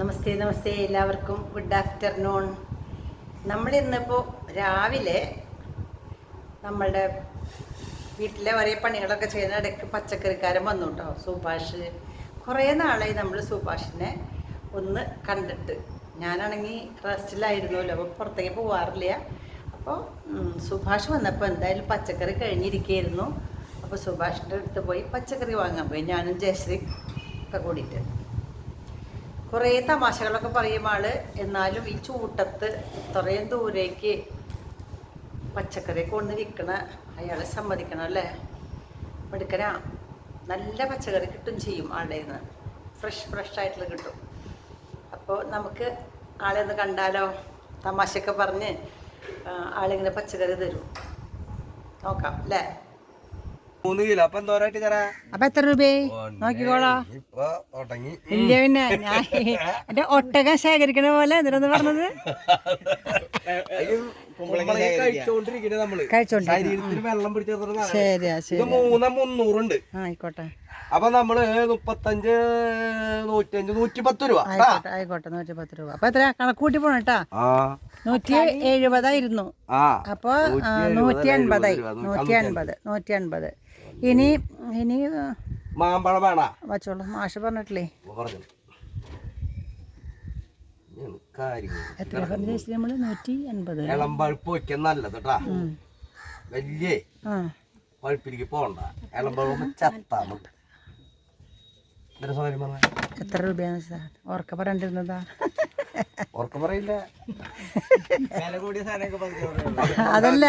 നമസ്തേ നമസ്തേ എല്ലാവർക്കും. Good afternoon നമ്മൾ ഇന്നിപ്പോൾ രാവിലെ നമ്മളുടെ വീട്ടിലെ ഒരേ പണികളൊക്കെ ചെയ്യുന്ന ഇടയ്ക്ക് പച്ചക്കറിക്കാരൻ വന്നു കേട്ടോ സുഭാഷ്. കുറേ നാളായി നമ്മൾ സുഭാഷിനെ ഒന്ന് കണ്ടിട്ട്. ഞാനാണെങ്കിൽ റെസ്റ്റിലായിരുന്നല്ലോ അപ്പോൾ പുറത്തേക്ക് പോകാറില്ല അപ്പോൾ സുഭാഷ് വന്നപ്പോൾ എന്തായാലും പച്ചക്കറി കഴിഞ്ഞിരിക്കുകയായിരുന്നു. അപ്പോൾ സുഭാഷിന്റെ അടുത്ത് പോയി പച്ചക്കറി വാങ്ങാൻ പോയി. ഞാനും ജയശ്രീ ഒക്കെ കൂടിയിട്ട്. കുറേ തമാശകളൊക്കെ പറയും ആൾ. എന്നാലും ഈ ചൂട്ടത്ത് ഇത്രയും ദൂരേക്ക് പച്ചക്കറി കൊണ്ട് വിൽക്കണ അയാളെ സമ്മതിക്കണം അല്ലേ? എടുക്കനാ നല്ല പച്ചക്കറി കിട്ടും ചെയ്യും ആളുടെ നിന്ന് ഫ്രഷ് ഫ്രഷ് ആയിട്ടുള്ള കിട്ടും. അപ്പോൾ നമുക്ക് ആളെ ഒന്ന് കണ്ടാലോ? തമാശയൊക്കെ പറഞ്ഞ് ആളിങ്ങനെ പച്ചക്കറി തരും. നോക്കാം അല്ലേ? മൂന്ന് കിലോ. അപ്പൊ എന്തോരായിട്ട് തരാ അപ്പം എത്ര രൂപയെ നോക്കിക്കോളാം. ഇപ്പൊ ഒടങ്ങി ഇല്ല പിന്നെ ഞാൻ എന്റെ ഒട്ടകം ശേഖരിക്കണ പോലെ എന്തിനൊന്ന് പറഞ്ഞത്? കുമ്പളങ്ങ കഴിച്ചോണ്ടിരിക്കണേ നമ്മൾ. കഴിച്ചോണ്ട് ശരീരത്തിന് വെള്ളം പിടിച്ചു ശരിയാ ശരി മൂന്ന് മുന്നൂറുണ്ട്. ആ, ആയിക്കോട്ടെ. അപ്പൊ നമ്മൾ മുപ്പത്തഞ്ച് നൂറ്റഞ്ച് നൂറ്റി പത്ത് രൂപ. ട്ടാ. ആയിക്കോട്ടെ നൂറ്റി പത്ത് രൂപ. അപ്പൊ എത്ര? കണക്കൂട്ടി പോണ കേട്ടാ ആ. നൂറ്റി എഴുപതായിരുന്നു. ആ. അപ്പൊ നൂറ്റി അൻപതായി നൂറ്റി അൻപത് നൂറ്റി എൺപത്. ഇനി ഇനി മാമ്പഴം വേണ വച്ചോളൂ. മാഷ് പറഞ്ഞിട്ടില്ലേ? പറഞ്ഞു. എത്ര പറഞ്ഞ നമ്മൾ നൂറ്റി എൺപത് ഇളം പഴുപ്പ് വയ്ക്കാൻ നല്ലത് കേട്ടാ. വലിയ. പഴുപ്പിലേക്ക് പോണ്ട ഇളം പഴുപ്പ് എത്ര രൂപയാന്ന് വെച്ചാ? ഓർക്ക പറഞ്ഞിരുന്നതാ ഉറക്കം പറയില്ല. അതല്ല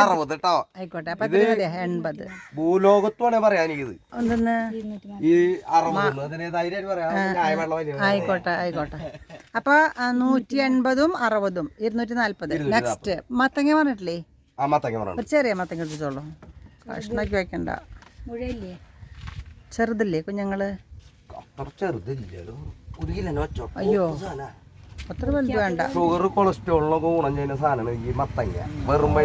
അറുപത് കേട്ടോ. ആയിക്കോട്ടെ എൺപത്. എന്തെന്ന് ഈ അറുപത് ആയിക്കോട്ടെ ആയിക്കോട്ടെ. അപ്പൊ നൂറ്റി എൺപതും അറുപതും ഇരുന്നൂറ്റി നാല്പത് നെക്സ്റ്റ് മത്തങ്ങ പറഞ്ഞിട്ടില്ലേ? ചെറിയ മത്തങ്ങ എടുത്തോളൂ കഷ്ണാക്കി വെക്കണ്ട. ചെറുതല്ലേ കുഞ്ഞങ്ങൾ? ചെറുതില്ലല്ലോ. ഒരു കിലോ വെച്ചോ അയ്യോ. അത്ര വലുത് വേണ്ട. ഷുഗർ കൊളസ്ട്രോളിനൊക്കെ ഗുണം ചെയ്യുന്ന സാധനമാണ് ഈ മത്തങ്ങ. വെറും.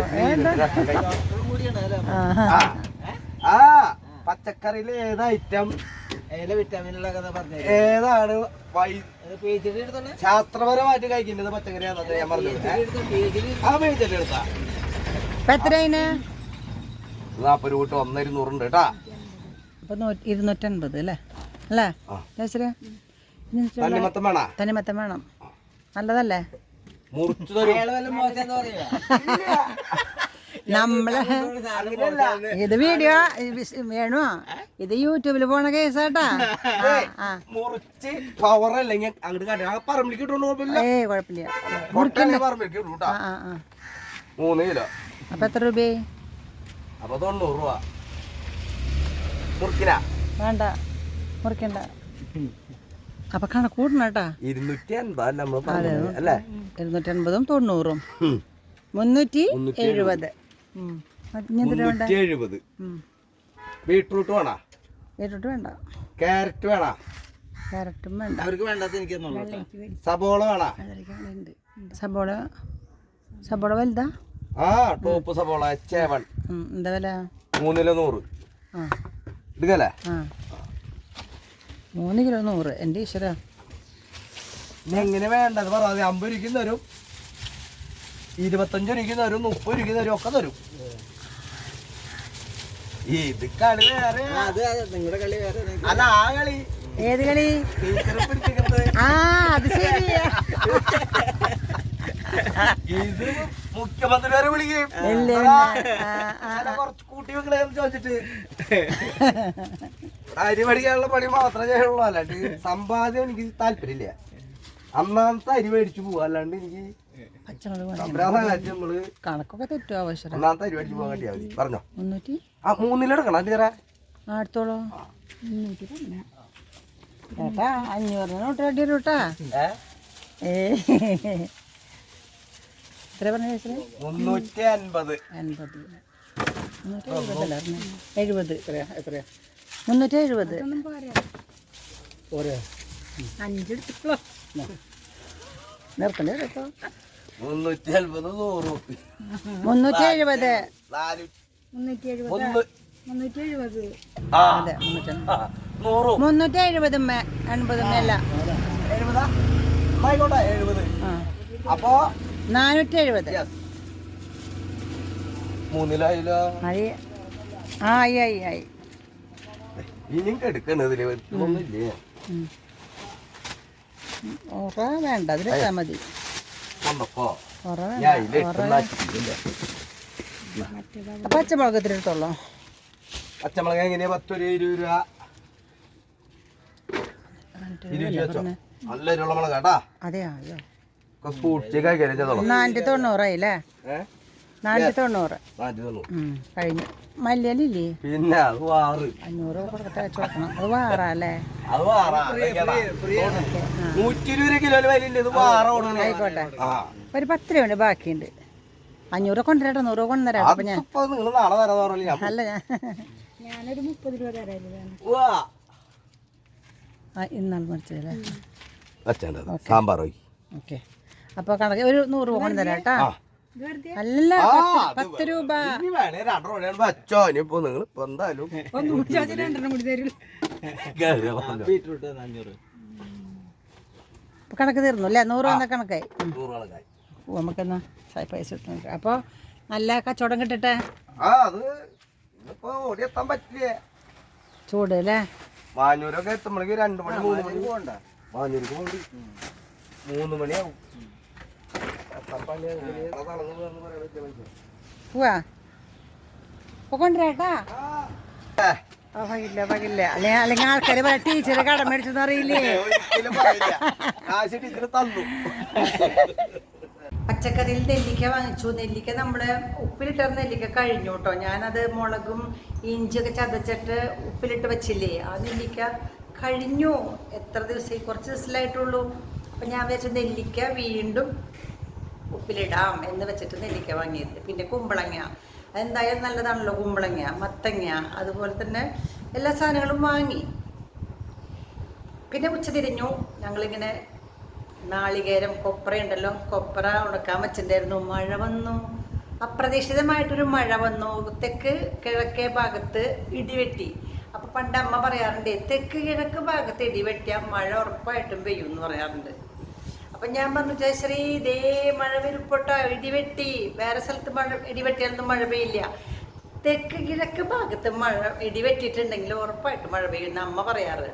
ആ. പച്ചക്കറിയിൽ ഏത് ഐറ്റം ഏതാണ് വൈ- ശാസ്ത്രപരമായിട്ട് കഴിക്കേണ്ടത് പച്ചക്കറി ഞാൻ പറഞ്ഞത്. ആ പേജിൽ എടുത്താ. നാപ്പത് രൂപ ഒന്ന് ഇരുന്നൂറുണ്ട് കേട്ടാ. ഇരുന്നൂറ്റൻപത് അല്ലേ? അല്ലേ? തണ്ണിമത്തം വേണ? തനിമത്തം വേണം. നല്ലതല്ലേ? മുറിച്ചു നമ്മൾ ഇത് വീഡിയോ വേണോ? ഇത് യൂട്യൂബിൽ പോണ കേസാട്ടാ. മുറിച്ച് പവർ അല്ലെങ്കിൽ അങ്ങോട്ട് പറമ്പിലേക്ക് ഇട്ടോണ്ട് കുഴപ്പമില്ല. മൂന്ന് കിലോ. അപ്പൊ എത്ര രൂപ അപ്പൊ തൊണ്ണൂറ് രൂപ. മുറിക്കിന? വേണ്ട. മുറിക്കണ്ട. അപ്പൊ കണക്ക് കൂട്ടണം കേട്ടാ ഇരുന്നൂറ്റി അൻപത് അല്ലേ? ഇരുന്നൂറ്റൻപതും തൊണ്ണൂറും. ഉം. മുന്നൂറ്റി എഴുപത്. എഴുപത്. ബീട്രൂട്ട് വേണോ? ബീട്രൂട്ട് വേണ്ട. ക്യാരറ്റ് വേണോ? ക്യാരറ്റും വേണ്ട. അവർക്ക് വേണ്ടാത്ത എനിക്ക് സബോള വേണോ? സബോള സബോള വലുതാ? ആ ടോപ്പ് സബോള ചേവൺ. എന്താ വില? മൂന്നിലോ നൂറ്. ആ. എടുക്കല്ലേ? ആ. മൂന്ന് കിലോ നൂറ്. എന്റെ ഈശ്വര. എങ്ങനെ വേണ്ടത് പറയാതെ അമ്പത് രൂപയ്ക്ക് തരും. ഇരുപത്തഞ്ച് രൂപയ്ക്ക് തരും. മുപ്പത് രൂപയ്ക്ക് തരും. ഒക്കെ തരും. ഇത് കളി വേറെ. നിങ്ങളുടെ കളി വേറെ. അല്ല ആ കളി. ഏത് കളി? ആ അത് ശരി. ഇത് മുഖ്യമന്ത്രി വരെ വിളിക്കും കുറച്ച് കൂട്ടി വെക്കണേന്ന് ചോദിച്ചിട്ട്. അരി മേടിക്കാനുള്ള പണി മാത്രമേ ചെയ്യുള്ളൂ. അല്ലാണ്ട് സമ്പാദ്യം എനിക്ക് താല്പര്യമില്ല. അന്നാമത്തെ അരി മേടിച്ചു പോവാ. അല്ലാണ്ട് എനിക്ക് കണക്കൊക്കെ തെറ്റും ആവശ്യം ഒന്നാമത്തെ അരി മേടിച്ചു പോകാൻ മതി. പറഞ്ഞോ. മുന്നൂറ്റി? ആ മൂന്നിലെടുക്കണം അല്ലേ ചേരാ ആ മുന്നൂറ്റി തന്നെ ചേട്ടാ അഞ്ഞൂറിന് നോട്ട് വേണ്ടി വരും കേട്ടാ ഏ. എത്ര പറഞ്ഞു മുന്നൂറ്റി അൻപത്. അൻപത്. എഴുപത്. എത്രയാ? എത്രയാ? മുന്നൂറ്റി എഴുപത് നിർത്തണ്ടേ കേട്ടോ മുന്നൂറ്റി അൻപത് നൂറ്. മുന്നൂറ്റി എഴുപത് മുന്നൂറ്റി എഴുപത് മുന്നൂറ്റി എഴുപത് അതെ മുന്നൂറ്റി എഴുപത്? എൺപത് മേല അപ്പോ? നാനൂറ്റി എഴുപത്. മൂന്നിലായില്ലോ. ആയി ആയി ആയി. ഇനിയും കെടുക്കണതിൽ ഒന്നുമില്ലേ ഉറ വേണ്ട മതി. പച്ചമുളക് എടുത്തോളൂ. പച്ചമുളക് എങ്ങനെയാ? പത്തൊരു ഇരുപത് രൂപ. നല്ല എരിവുള്ള മുളക് കേട്ടാ അതെയോ ചെയ്തോളാം നാനൂറ്റി തൊണ്ണൂറ് കഴിഞ്ഞു. മല്ലിയലില്ലേ? പിന്നെ അത് വാറ്. അഞ്ഞൂറ് കൊടുത്തിട്ട് വെച്ച് കൊടുക്കണം. അത് വാറാ അല്ലേ? അത് വാറ. നൂറ്റി ഇരുപത് കിലോന് വിലയില്ല? ഇത് ആയിക്കോട്ടെ. ആ. ഒരു പത്ത് രൂപ ബാക്കിയുണ്ട്. അഞ്ഞൂറ് കൊണ്ടുവരട്ടെ നൂറ് രൂപ കൊണ്ടുവരാം അപ്പൊ ഞാൻ അല്ല ഞാൻ അല്ല ഞാൻ വാ തരാം ഇന്നാൾ മറിച്ചതല്ലേ അച്ഛന്റെ സാമ്പാർ ഓക്കെ. അപ്പോൾ കണക്ക് ഒരു നൂറ് രൂപ കേട്ടാ. ആ. അല്ല പത്ത് രൂപ. വെച്ചോ. ഇനിയിപ്പോ നിങ്ങൾ ഇപ്പൊ എന്തായാലും കണക്ക് തീർന്നു അല്ലേ? നൂറ് വന്ന കണക്കായി. നമുക്കെന്നാ പൈസ അപ്പൊ അപ്പോൾ നല്ല കച്ചവടം കിട്ടട്ടെ? ആ അത് ഇന്നിപ്പോ ഓടി എത്താൻ പറ്റില്ലേ? ചൂട് അല്ലേ? മാനൂരൊക്കെ എത്തുമ്പോഴേക്ക് രണ്ടു മണി മൂന്ന് മണി പോകണ്ട. മാനൂർക്ക് പോകണ്ടി. മൂന്ന് മണിയാവും. പോവാ ആ പകില്ല പകില്ല അല്ലെങ്കിൽ അല്ലെങ്കിൽ ആൾക്കാർ പറയാം ടീച്ചർ കടം മേടിച്ചെന്ന് അറിയില്ലേ പച്ചക്കറിയിൽ നെല്ലിക്ക വാങ്ങിച്ചു. നെല്ലിക്ക നമ്മൾ ഉപ്പിലിട്ട നെല്ലിക്ക കഴിഞ്ഞു കേട്ടോ. ഞാനത് മുളകും ഇഞ്ചിയൊക്കെ ചതച്ചിട്ട് ഉപ്പിലിട്ട് വെച്ചില്ലേ? ആ നെല്ലിക്ക കഴിഞ്ഞു. എത്ര ദിവസമായി? കുറച്ച് ദിവസമായിട്ടുള്ളൂ അപ്പം ഞാൻ വിചാരിച്ചു നെല്ലിക്ക വീണ്ടും ഉപ്പിലിടാം എന്ന് വെച്ചിട്ട് നെല്ലിക്ക വാങ്ങിയത്. പിന്നെ കുമ്പളങ്ങ. എന്തായാലും നല്ലതാണല്ലോ കുമ്പളങ്ങ മത്തങ്ങ അതുപോലെ തന്നെ എല്ലാ സാധനങ്ങളും വാങ്ങി. പിന്നെ ഉച്ചതിരിഞ്ഞു. ഞങ്ങളിങ്ങനെ നാളികേരം കൊപ്ര ഉണ്ടല്ലോ. കൊപ്ര ഉണക്കാൻ വെച്ചിട്ടുണ്ടായിരുന്നു. മഴ വന്നു. അപ്രതീക്ഷിതമായിട്ടൊരു മഴ വന്നു. തെക്ക് കിഴക്കേ ഭാഗത്ത് ഇടിവെട്ടി അപ്പൊ പണ്ട് അമ്മ പറയാറുണ്ട് തെക്ക് കിഴക്ക് ഭാഗത്ത് ഇടിവെട്ടിയാൽ മഴ ഉറപ്പായിട്ടും പെയ്യും എന്ന് പറയാറുണ്ട്. അപ്പൊ ഞാൻ പറഞ്ഞു ജയശ്രീ ഇതേ മഴ വരുമ്പോട്ടോ ഇടിവെട്ടി. വേറെ സ്ഥലത്ത് മഴ ഇടിവെട്ടിയാലൊന്നും മഴ പെയ്യില്ല. തെക്ക് കിഴക്ക് ഭാഗത്ത് മഴ ഇടിവെട്ടിയിട്ടുണ്ടെങ്കിൽ ഉറപ്പായിട്ട് മഴ പെയ്യുന്ന അമ്മ പറയാറ്.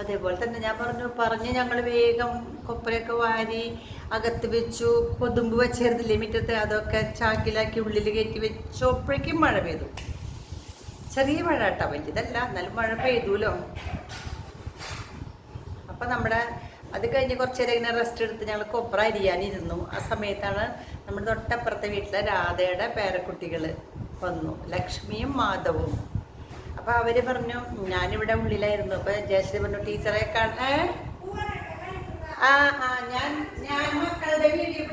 അതേപോലെ തന്നെ ഞാൻ പറഞ്ഞു പറഞ്ഞ് ഞങ്ങൾ വേഗം കൊപ്പരയൊക്കെ വാരി അകത്ത് വെച്ചു. കൊതുമ്പ് വെച്ചിരുന്നില്ലേ മുറ്റത്ത് അതൊക്കെ ചാക്കിലാക്കി ഉള്ളിൽ കയറ്റി വെച്ചപ്പോഴേക്കും മഴ പെയ്തു. ചെറിയ മഴ കേട്ടോ വലിയതല്ല എന്നാലും മഴ പെയ്തുല്ലോ അപ്പൊ നമ്മുടെ അത് കഴിഞ്ഞ് കുറച്ച് നേരം ഇങ്ങനെ റെസ്റ്റ് എടുത്ത് ഞങ്ങൾ കൊപ്ര അരിയാനിരുന്നു. ആ സമയത്താണ് നമ്മുടെ തൊട്ടപ്പുറത്തെ വീട്ടിലെ രാധയുടെ പേരക്കുട്ടികൾ വന്നു. ലക്ഷ്മിയും മാധവും. അപ്പൊ അവർ പറഞ്ഞു ഞാനിവിടെ ഉള്ളിലായിരുന്നു. അപ്പൊ ജയശ്രീ പറഞ്ഞു ടീച്ചറെ കാണേ ആ ആ ഞാൻ ഞാൻ മക്കളുടെ വീഡിയോ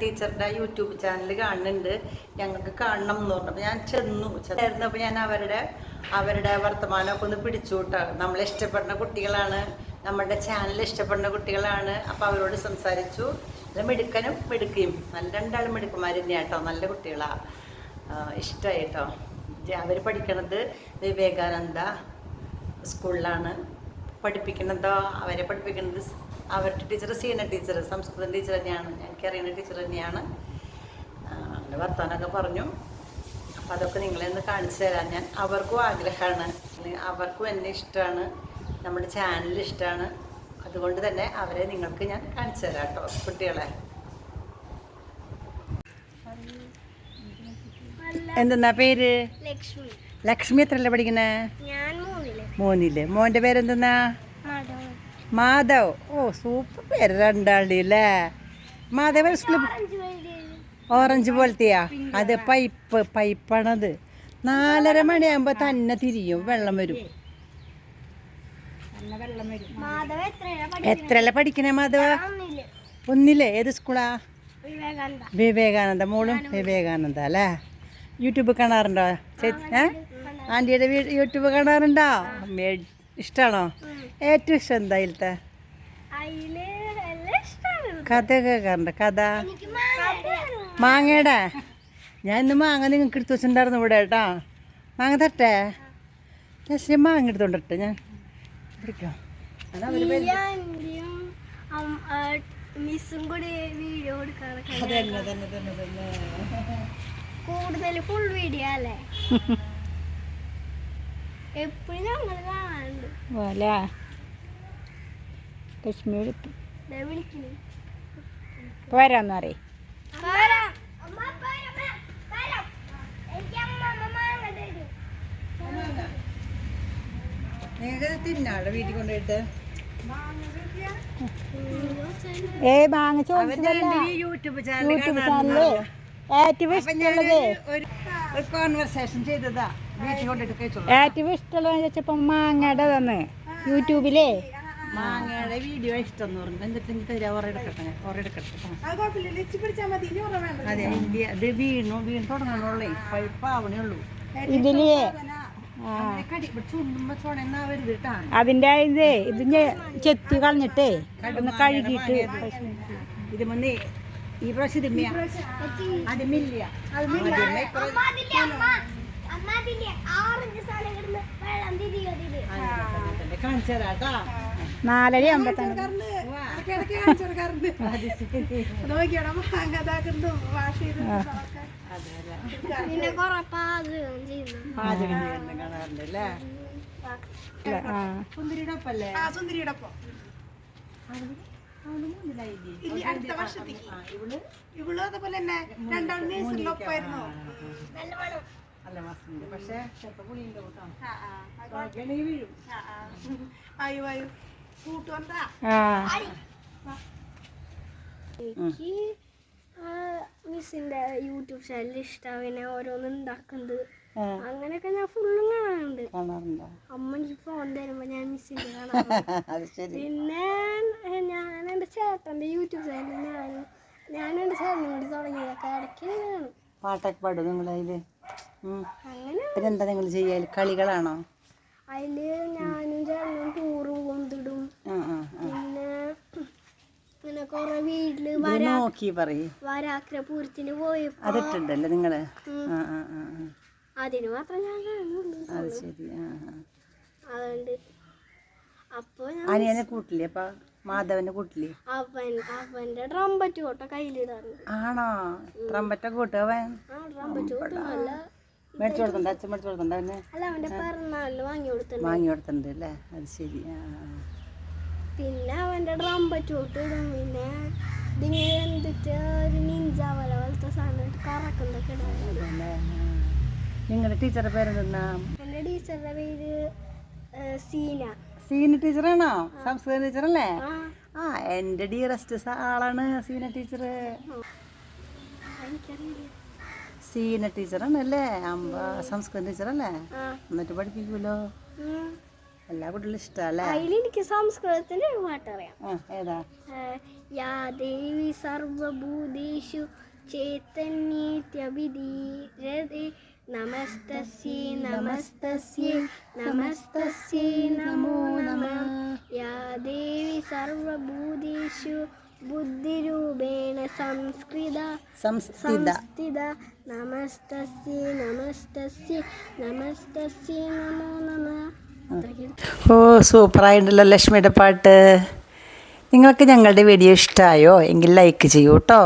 ടീച്ചറുടെ യൂട്യൂബ് ചാനൽ കാണുന്നുണ്ട്. ഞങ്ങൾക്ക് കാണണം എന്ന് പറഞ്ഞപ്പോൾ ഞാൻ ചെന്നു. ചേർന്നപ്പോൾ ഞാൻ അവരുടെ അവരുടെ വർത്തമാനമൊക്കെ ഒന്ന് പിടിച്ചു നമ്മൾ ഇഷ്ടപ്പെടുന്ന കുട്ടികളാണ്. നമ്മുടെ ചാനൽ ഇഷ്ടപ്പെടുന്ന കുട്ടികളാണ്. അപ്പോൾ അവരോട് സംസാരിച്ചു. നല്ല മിടുക്കനും മിടുക്കിയും. നല്ല രണ്ടാളും മിടുക്കന്മാർ തന്നെയാണ് കേട്ടോ നല്ല കുട്ടികളാണ് ഇഷ്ടമായി കേട്ടോ അവർ പഠിക്കണത് വിവേകാനന്ദ സ്കൂളിലാണ് പഠിപ്പിക്കണതോ അവരെ പഠിപ്പിക്കുന്നത് അവരുടെ teacher Seena teacher Sanskrit teacher തന്നെയാണ്. ഞങ്ങൾക്ക് അറിയുന്ന ടീച്ചർ തന്നെയാണ് അങ്ങനെ വർത്താനമൊക്കെ പറഞ്ഞു. അപ്പം അതൊക്കെ നിങ്ങളെ ഒന്ന് കാണിച്ചു തരാം. ഞാൻ അവർക്കും ആഗ്രഹമാണ്. അവർക്കും എന്നെ ഇഷ്ടമാണ്. നമ്മുടെ ചാനൽ ഇഷ്ടമാണ്. അതുകൊണ്ട് തന്നെ അവരെ നിങ്ങൾക്ക് ഞാൻ കാണിച്ചു തരാം കേട്ടോ കുട്ടികളെ. എന്തെന്നാ പേര്? ലക്ഷ്മി. ലക്ഷ്മി എത്രയല്ലേ പഠിക്കണേ ഞാൻ മൂന്നിൽ. മോനില്ലേ മോന്റെ പേരെന്തെന്നാ? മാധവ്. ഓ സൂപ്പർ പേര് രണ്ടാളുടെ അല്ലേ? മാധവ് സ്കൂളിൽ ഓറഞ്ച് പോലത്തെയാ? അത് പൈപ്പ് പൈപ്പാണത്. നാലര മണിയാകുമ്പോൾ തന്നെ തിരിയും വെള്ളം വരും. എത്രയല്ല പഠിക്കണേ? മാധവ? ഒന്നിൽ. ഒന്നില്ലേ? ഏത് സ്കൂളാ? വിവേകാനന്ദ. മോളും വിവേകാനന്ദ അല്ലേ? യൂട്യൂബ് കാണാറുണ്ടോ? ആന്റിയുടെ ഏ? ആന്റിയുടെ യൂട്യൂബ് കാണാറുണ്ടോ. ഇഷ്ടമാണോ ഇഷ്ടാണോ? ഏറ്റവും ഇഷ്ടം എന്താ അതിലത്തെ? ഇഷ്ടമാണ് കഥ കേൾക്കാറുണ്ട്. കഥ. മാങ്ങയുടെ? ഞാൻ ഇന്ന് മാങ്ങ നിങ്ങൾക്ക് എടുത്ത് വെച്ചിട്ടുണ്ടായിരുന്നു ഇവിടെ കേട്ടാ. മാങ്ങ തട്ടേ ജസ്റ്റ് മാങ്ങ എടുത്തോണ്ടിട്ടെ ഞാൻ. പിടിക്കാം മിസ്സും കൂടി വീഡിയോ കൂടുതൽ ഫുൾ വീഡിയോ അല്ലേ? എപ്പോഴും ഞങ്ങൾ കാണാറുണ്ട്. പോലെ ലക്ഷ്മി വിളിക്കും. ദേ വിളിക്കുന്നു പോരാന്ന് പറയും വരാം. അമ്മ, വരാം, വരാം, വരാം. എനിക്ക് അമ്മമ്മ മാങ്ങ തരും. നിങ്ങൾക്ക് തിന്നാടെ വീട്ടിൽ കൊണ്ടുപോയിട്ട് ഏ മാങ്ങ യൂട്യൂബ് ചാനൽ യൂട്യൂബ് ചാനൽ ഏറ്റവും അപ്പൊ ഞാൻ ഇഷ്ടമുള്ളത്. ഒരു ഒരു കോൺവെർസേഷൻ ചെയ്തതാ. വീട്ടിൽ കൊണ്ടിട്ട് കഴിച്ചോളൂ. ഏറ്റവും ഇഷ്ടമുള്ളത് വെച്ചപ്പോ മാങ്ങയുടെ തന്ന് യൂട്യൂബിലേ. മാങ്ങയുടെ വീഡിയോ ഇഷ്ടം എന്ന് പറഞ്ഞു എന്നിട്ട് എനിക്ക് തരാ അത് വീണു വീണ് തുടങ്ങണുള്ളേ പഴുപ്പാവണേ ഉള്ളൂ. ഇതിൽ. അതിന്റെ ഇത് ഇത് ചെത്തി കളഞ്ഞിട്ടേ ഒന്ന് കഴുകിട്ട് ഇത് മുന്നേ ഈ പ്രാവശ്യം ഇതിമ്മ അതിമില്ല അതിമില്ല അമ്മ. അതില്ലേ, അമ്മ? അമ്മ അതില്ലേ, ആറഞ്ച് സാധനം കിടന്ന് വെള്ളം തിരികെ തിരികെ. കാണിച്ചു തരാട്ടാ നാലര ആകുമ്പത്താണ് പിന്നെ കൊറേ പാചകം ചെയ്യുന്നു. പാചകം ചെയ്യുന്ന കാണാറുണ്ട് അല്ലേ? ആ. സുന്ദരിയുടെ ഒപ്പല്ലേ? ഇവൾ? അതുപോലെ തന്നെ രണ്ടാൾ നേഴ്സിലൊപ്പായിരുന്നു നല്ല മാസമുണ്ട്. പക്ഷേ ചിലപ്പോ പുളിയുണ്ട് കേട്ടോ ഗണി വീഴും. ആയു ആയു. ആ. എനിക്ക് മിസ്സിന്റെ യൂട്യൂബ് ചാനൽ ഇഷ്ടമാണ് പിന്നെ ഓരോന്ന് ഉണ്ടാക്കുന്നത് അങ്ങനെയൊക്കെ ഞാൻ ഫുള്ളും കാണാറുണ്ട്. അമ്മ എനിക്ക് ഫോൺ തരുമ്പോ ഞാൻ മിസ്സിന്റെ കാണാറുണ്ട്. പിന്നെ ഞാൻ എന്റെ ചേട്ടന്റെ യൂട്യൂബ് ചാനൽ ഞാൻ ഞാൻ എന്റെ ചേട്ടനും കൂടി തുടങ്ങിയതൊക്കെ ഇടയ്ക്ക് പാട്ടൊക്കെ പാടും ഉം. അങ്ങനെ പിന്നെന്താ നിങ്ങൾ ചെയ്യൽ? കളികളാണോ? അതിൽ ഞാനും ചേട്ടനും ടൂറും കൊണ്ടിടും ആ ആ ആ പിന്നെ ഇങ്ങനെ കൊറേ വീട്ടിൽ വരാ നോക്കി പറയ്. പോയപ്പോ അതിട്ടുണ്ടല്ലോ നിങ്ങൾ. അതിന് മാത്രം ഞാൻ കാണുന്നുള്ളൂ അത് ശരി ആ ആ. അതുകൊണ്ട് അപ്പൊ ഞാൻ അനിയനെ കൂട്ടില്ലേ? അപ്പൊ മാധവന്റെ കൂട്ടില്ലേ? അവൻ അവന്റെ ട്രംബറ്റ് കോട്ട കയ്യിലിടാറുണ്ട്. ആണോ? ട്രംബറ്റ കൂട്ടുക അവൻ? ആ ട്രംബറ്റ് കോട്ട നല്ല മേടിച്ചു കൊടുത്തുണ്ട് അച്ഛൻ മേടിച്ചു കൊടുത്തുണ്ട് അവന്? അല്ല അവന്റെ വാങ്ങി കൊടുത്തിട്ടുണ്ട്. വാങ്ങി കൊടുത്തിട്ടുണ്ട് അല്ലേ? അത് ശരി ആ. പിന്നെ അവന്റെ ഡ്രം പറ്റോട്ട് ഇടും. പിന്നെ ഇതിങ്ങനെ എന്തിട്ട് ഒരു നിഞ്ച പോലെ പോലത്തെ സാധനം കറക്കുന്നൊക്കെ നിങ്ങളുടെ ടീച്ചറുടെ പേരെന്തെന്നാ? എന്റെ ടീച്ചറുടെ പേര് സീന. സീന ടീച്ചറാണോ സംസ്കൃത ടീച്ചറല്ലേ ആ. എന്റെ ഡിയറസ്റ്റ് ആളാണ് സീന ടീച്ചർ സീന ടീച്ചറാണ് അല്ലേ സംസ്കൃത ടീച്ചറല്ലേ എന്നിട്ട് പഠിപ്പിക്കുമല്ലോ. എല്ലാ കുട്ടികളും ഇഷ്ടമല്ലേ അതിലെനിക്ക് സംസ്കൃതത്തിന്റെ ഒരു പാട്ടറിയാം. ആ ഏതാ? യാ ദേവി സർവഭൂതേഷു ചേതന്യത്യഭിധീരതി നമസ്തസ്യേ നമസ്തസ്യേ നമസ്തസ്യേ നമോ നമ. യാ ദേവി സർവഭൂതേഷു ബുദ്ധിരൂപേണ സംസ്കൃത സംസ്ഥിത നമസ്തസ്യ നമസ്തസ്യേ നമസ്തസ്യേ നമോ നമഃ. ഓ സൂപ്പറായിട്ടുണ്ടല്ലോ ലക്ഷ്മിയുടെ പാട്ട്. നിങ്ങൾക്ക് ഞങ്ങളുടെ വീഡിയോ ഇഷ്ടമായോ എങ്കിൽ ലൈക്ക് ചെയ്യൂ കേട്ടോ